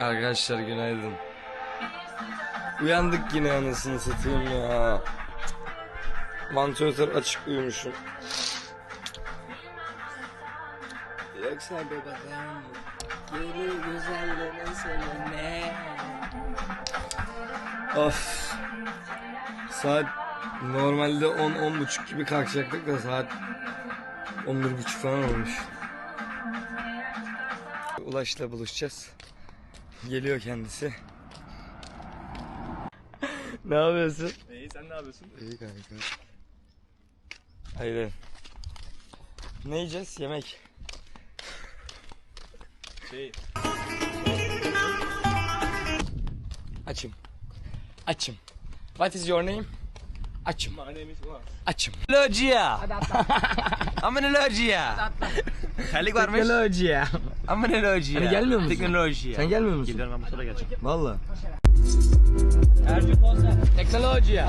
Arkadaşlar günaydın. Uyandık yine anasını satayım ya. Vantilatör açık uyumuşum. Yoksa bebeğim Geri güzellerin seninle Of Saat normalde 10 buçuk gibi kalkacaktık da saat 11.30 falan olmuş. Ulaş'la buluşacağız. Geliyor kendisi. ne yapıyorsun? İyi sen ne yapıyorsun? İyi kanka. Haydi. Ne yiyeceğiz? Yemek. Şey, Açım. Açım. What is your name? Açım. my name is Ulan. Açım. Logia. Aman logia. Terlik varmış. Teknoloji. Aman logia. Hani gelmiyor musun? Teknoloji. Sen gelmiyor musun? Geliyorum ben bu sırada geleceğim. Valla. Ercü Konser. Teknoloji.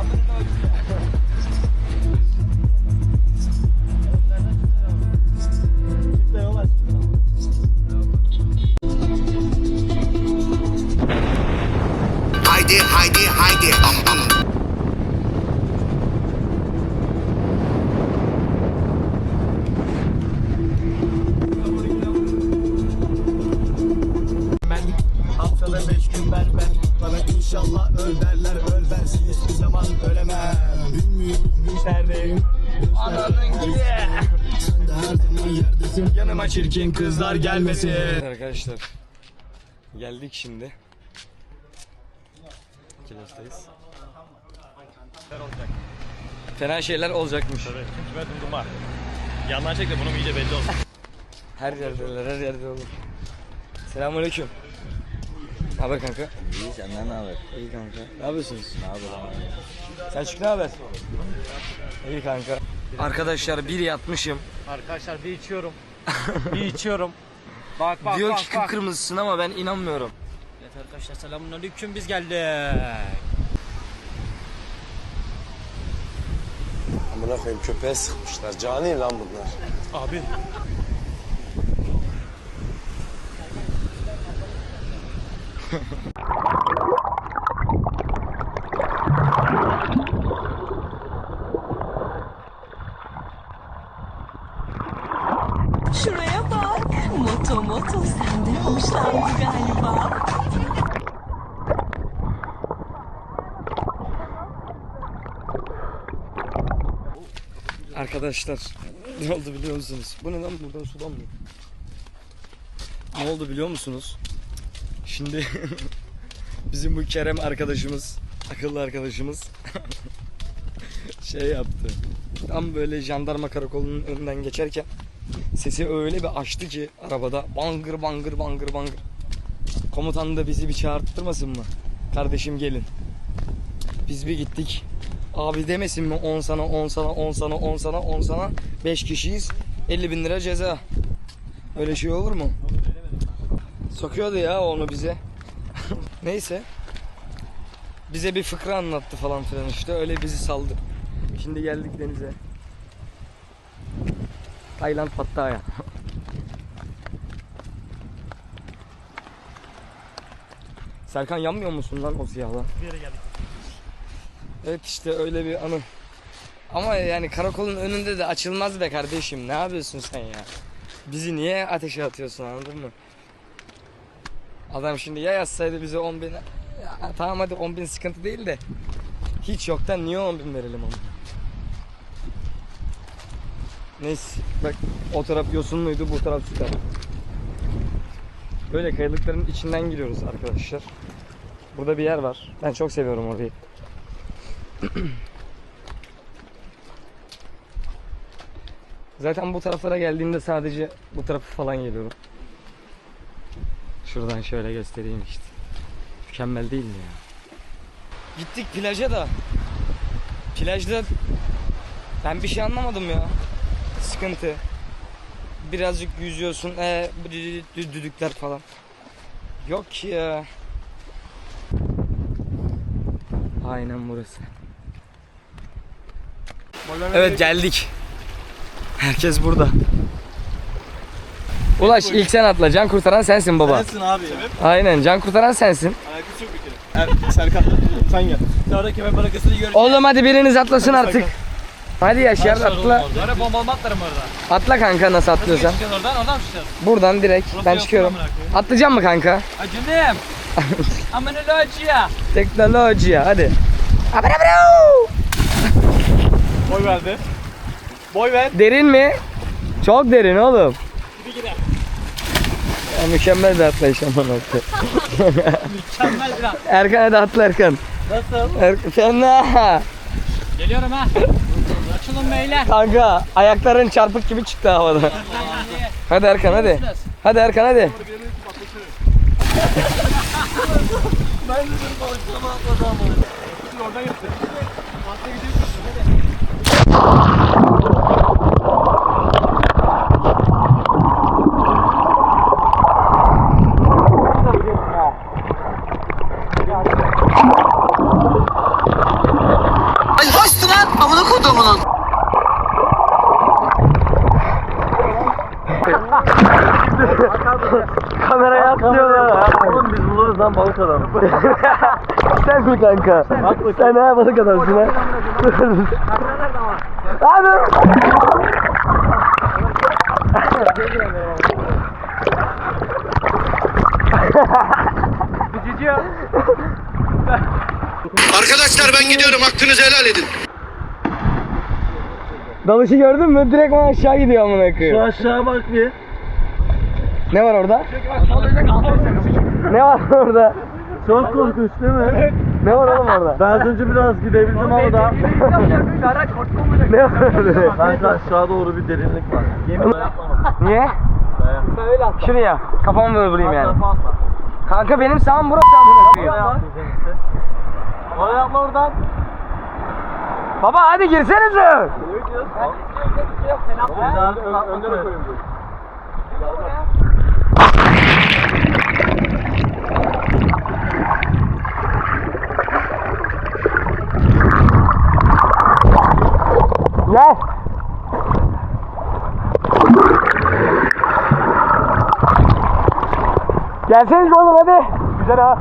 Haydi haydi haydi. Am, yerdesin Yanıma çirkin kızlar gelmesin Arkadaşlar. Geldik şimdi. Kilostayız. Fena şeyler olacakmış. Tabii. Kime durdurma. Yandan çek de bunun iyice belli olsun. Her yerdeler, her yerde olur. Selamünaleyküm. Ne haber kanka? İyi senden ne haber? İyi kanka. Ne yapıyorsunuz? Ne haber? Selçuk ne haber? İyi kanka. Arkadaşlar bir yatmışım. Arkadaşlar bir içiyorum. bir içiyorum. Bak bak Diyor bak ki bak. kıpkırmızısın ama ben inanmıyorum. Evet arkadaşlar selamünaleyküm biz geldik. Amına koyayım köpeğe sıkmışlar. Cani lan bunlar. Abi. Arkadaşlar ne oldu biliyor musunuz? Bu ne lan buradan su damlıyor. Ne oldu biliyor musunuz? Şimdi bizim bu Kerem arkadaşımız, akıllı arkadaşımız şey yaptı. Tam böyle jandarma karakolunun önünden geçerken sesi öyle bir açtı ki arabada bangır bangır bangır bangır. Komutan da bizi bir çağırttırmasın mı? Kardeşim gelin. Biz bir gittik. Abi demesin mi 10 sana 10 sana 10 sana 10 sana 10 sana 5 kişiyiz 50 bin lira ceza. Öyle şey olur mu? Sokuyordu ya onu bize. Neyse. Bize bir fıkra anlattı falan filan işte öyle bizi saldı. Şimdi geldik denize. Tayland Pattaya. Serkan yanmıyor musun lan o siyahla? Bir yere geldik. Evet işte öyle bir anı. Ama yani karakolun önünde de açılmaz be kardeşim. Ne yapıyorsun sen ya? Bizi niye ateşe atıyorsun anladın mı? Adam şimdi ya yazsaydı bize 10 bin... Ya, tamam hadi 10 bin sıkıntı değil de. Hiç yoktan niye 10 bin verelim onu? Neyse bak o taraf yosunluydu bu taraf süper. Böyle kayalıkların içinden giriyoruz arkadaşlar. Burada bir yer var. Ben çok seviyorum orayı. Zaten bu taraflara geldiğimde sadece bu tarafı falan geliyorum. Şuradan şöyle göstereyim işte. Mükemmel değil mi ya? Gittik plaja da. Plajda ben bir şey anlamadım ya. Sıkıntı. Birazcık yüzüyorsun. Ee, düdükler falan. Yok ya. Aynen burası. Evet geldik. Herkes burada. Ulaş ilk sen atla. Can kurtaran sensin baba. Sensin abi. Aynen can kurtaran sensin. Alakası yok bir kere. Er, Serkan sen gel. Sonra kemer barakasını gör. Oğlum hadi biriniz atlasın artık. Hadi Yaşar atla. Sonra bombalama atlarım orada. Atla kanka nasıl atlıyorsan. Çıkacağız oradan oradan mı çıkacağız? Buradan direkt ben çıkıyorum. Atlayacağım mı kanka? Acınım. Aman ya. Teknolojiye hadi. Abra bro. Boy verdi. Boy ver. Derin mi? Çok derin oğlum. Ya mükemmel bir atlayış aman. Mükemmel bir an. Erkan hadi atla Erkan. Nasıl? Er Fena. Geliyorum ha. Açılın beyler. Kanka ayakların çarpık gibi çıktı havada. Hadi Erkan hadi. Hadi Erkan hadi. Ay hoştu lan amına kodumunun. Kameraya atlıyorlar. Oğlum biz buluruz lan balık adamı. Sen mi kanka? Sen ne balık adamsın ha? Abi. Arkadaşlar ben gidiyorum hakkınızı helal edin. Dalışı gördün mü? Direkt bana aşağı gidiyor amına koyayım. aşağı bak bir. Ne var orada? Ne var orada? Çok korkunç değil mi? Ne var oğlum orada? Ben az önce biraz gidebildim ama da. Ne var orada? Kanka aşağı doğru bir derinlik var. Niye? Şuraya. Kafamı böyle vurayım yani. Kanka benim sağım burası amına koyayım. Bana yapma oradan. Baba hadi girsenize. Önde mi koyayım? Gel. Gelseniz oğlum hadi. Güzel ha.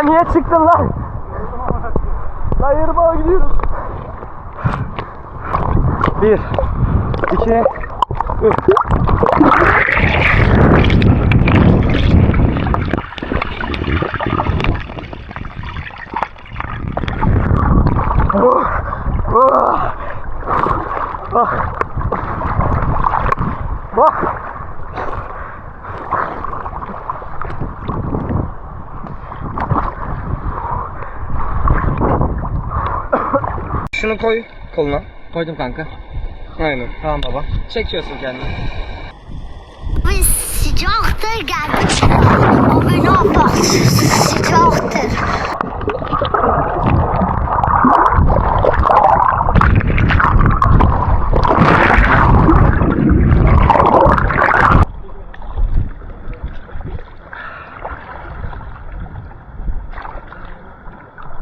Lan niye çıktın lan? Lan yarı bağa gidiyoruz. Bir, iki, üç. Oh, oh. Ah. Ah. Şunu koy koluna. Koydum kanka. Aynen. Tamam baba. Çekiyorsun kendini. Abi sıcaktır geldi. Abi ne yaparsın? Sıcaktır.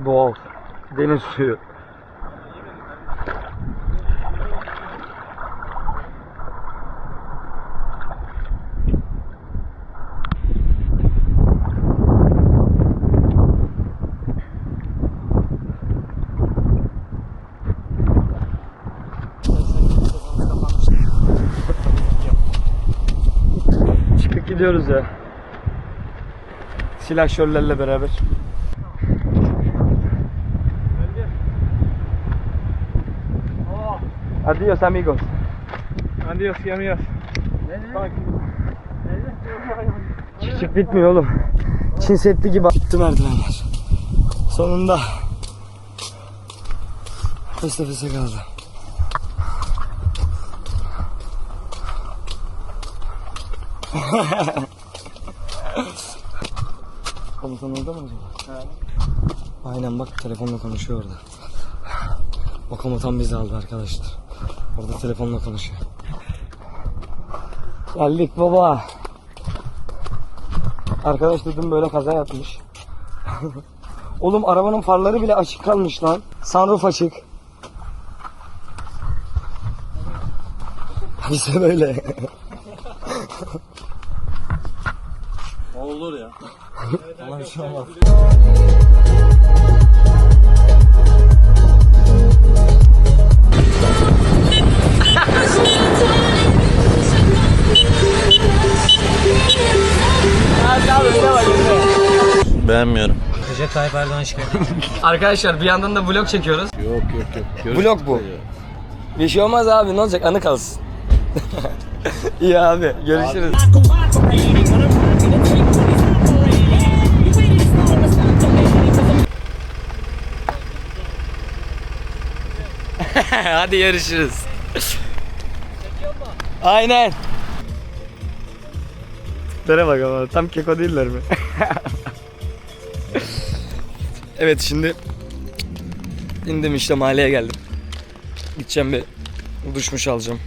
Doğal. Deniz suyu. Gidiyoruz ya. Silahşörlerle beraber. Adios amigos. Adios. Çık çık bitmiyor oğlum. Çin Seddi gibi gitti merdivenler. Sonunda. Nefes nefese kaldı. Komutan orada mı acaba? Aynen bak telefonla konuşuyor orada. O komutan bizi aldı arkadaşlar. Orada telefonla konuşuyor. Geldik baba. Arkadaş dedim böyle kaza yapmış. Oğlum arabanın farları bile açık kalmış lan. Sunroof açık. Bize böyle. Olur ya. Allah olmaz. Beğenmiyorum. Recep Tayyip Erdoğan şikayet. Arkadaşlar bir yandan da vlog çekiyoruz. Yok yok yok. Vlog bu. Bir şey olmaz abi ne olacak anı kalsın. İyi abi görüşürüz. Hadi görüşürüz. Aynen. Tiplere bak ama tam keko değiller mi? evet şimdi indim işte mahalleye geldim. Gideceğim bir duşmuş alacağım.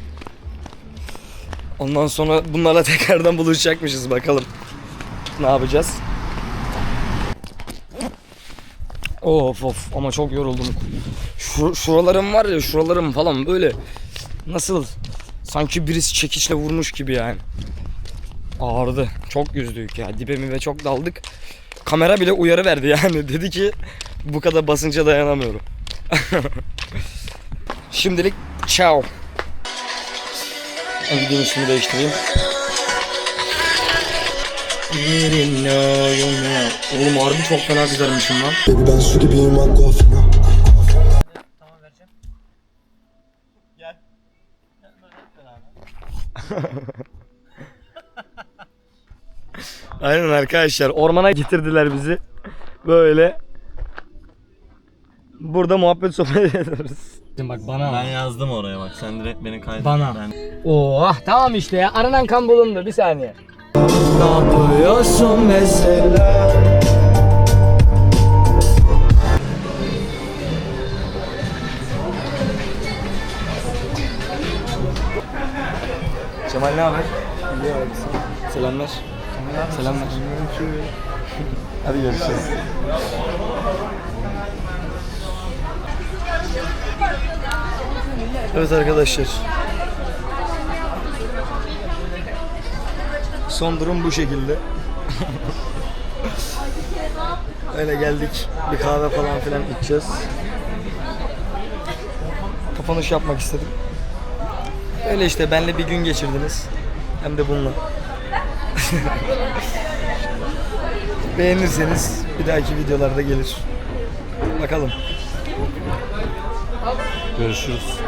Ondan sonra bunlarla tekrardan buluşacakmışız bakalım. Ne yapacağız? Of of ama çok yoruldum. Şu, şuralarım var ya şuralarım falan böyle nasıl sanki birisi çekiçle vurmuş gibi yani. Ağrıdı. Çok yüzdük ya. Dibe ve çok daldık. Kamera bile uyarı verdi yani. Dedi ki bu kadar basınca dayanamıyorum. Şimdilik ciao. Gideyim üstümü değiştireyim. Oğlum harbi çok fena güzelmişim lan. Baby ben su gibiyim aquafina Aynen arkadaşlar ormana getirdiler bizi. Böyle. Burada muhabbet sohbet ediyoruz. Bak bana Ben yazdım oraya bak. Sen direkt beni kaydettin. Bana. Ben... Oh tamam işte ya aranan kan bulundu bir saniye. Ne yapıyorsun mesela? Cemal ne haber? Selamlar. Selamlar. Hadi görüşürüz. Evet arkadaşlar. Son durum bu şekilde. Öyle geldik. Bir kahve falan filan içeceğiz. Kapanış yapmak istedim. Öyle işte benle bir gün geçirdiniz. Hem de bununla. Beğenirseniz bir dahaki videolarda gelir. Bakalım. Görüşürüz.